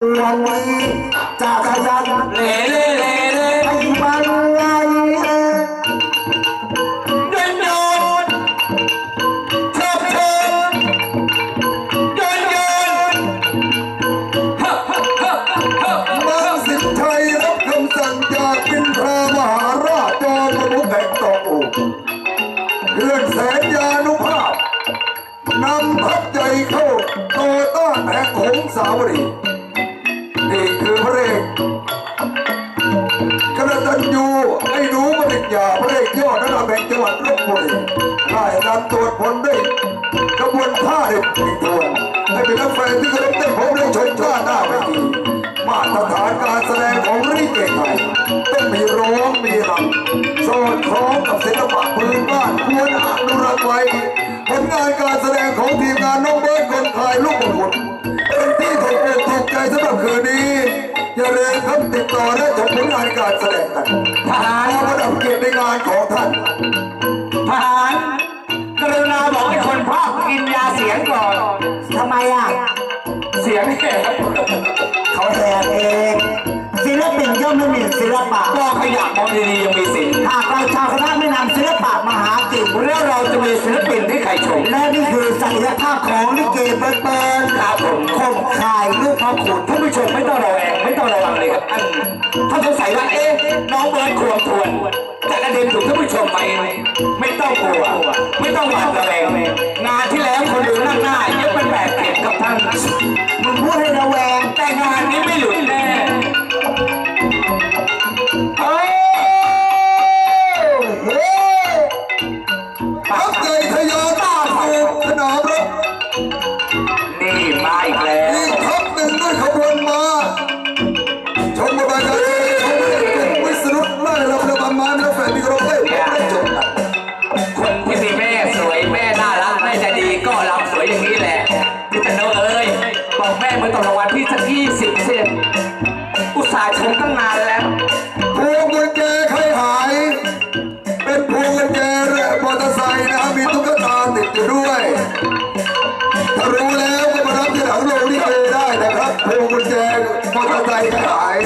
วันนี้จะขยันเลเลเลเลให้มันไงโดนโดนชอบชอบโดนโดนฮ่าฮ่าฮ่าฮ่าบางสิทธิ์ไทยรับคำสั่งจากเป็นพระมหาราชจอมนุษย์แห่งตองอูเพื่อนแสนยานุภาพนำทัพใหญ่เข้าต่อต้านแห่งหงสาวรี นูปริญญาพระเอกยอดระดับแห่งจังหวัดลบบุรีได้นำตรวจผลด้วยกระบวนท่าเด็กตัวให้เป็นนักแฟนที่เคารพได้พบได้ชมท่าหน้าเวทีมาตรฐานการแสดงของริเกไทยต้องมีร้องมีรำสอดคล้องกับศิลปะพื้นบ้านควรอนุรักษ์ไว้ผลงานการแสดงของทีมงานน้องเบิร์ดคนไทยลูกบุญ อย่าลืมครับติดต่อและชมผลงานการแสดงกันทหารขอประดับเกียรติในงานของท่าน ทหาร กรุณาบอกให้คนภาคกินยาเสียงก่อน ทำไมอะ เสียงแหบเขาแหกเอง ศิลปินย่อมไม่มีศิลปะก็ขยับมองดีๆยังมีสินหากเราชาวคณะไม่นำศิลปะมาหากินแล้วเราจะมีศิลปินที่ใครชมและนี่คือศักยภาพของลิเกเปิดเปิดครับผมคมคา ถ้าสงสัยว่าเอ๊ะน้องเบิร์ดควงทวนจะกระเด็นถูกท่านผู้ชมไหมไม่ต้องกลัวไม่ต้องหวาดระแวงงานที่แล้วคนดูนั่งหน้ายังเป็นแบบเก็บกับท่านมึงพูดให้ระแวงแต่งานนี้ไม่ ที่จะยี่สิบเซนอุตส่าห์ชมตั้งนานแล้ว พวงกุญแจใครหาย เป็นพวงกุญแจและมอเตอร์ไซค์นะครับมีตุ๊กตาติดอยู่ด้วย ถ้ารู้แล้วก็มารับที่หลังโรงลิเกได้นะครับ พวงกุญแจมอเตอร์ไซค์ใครหาย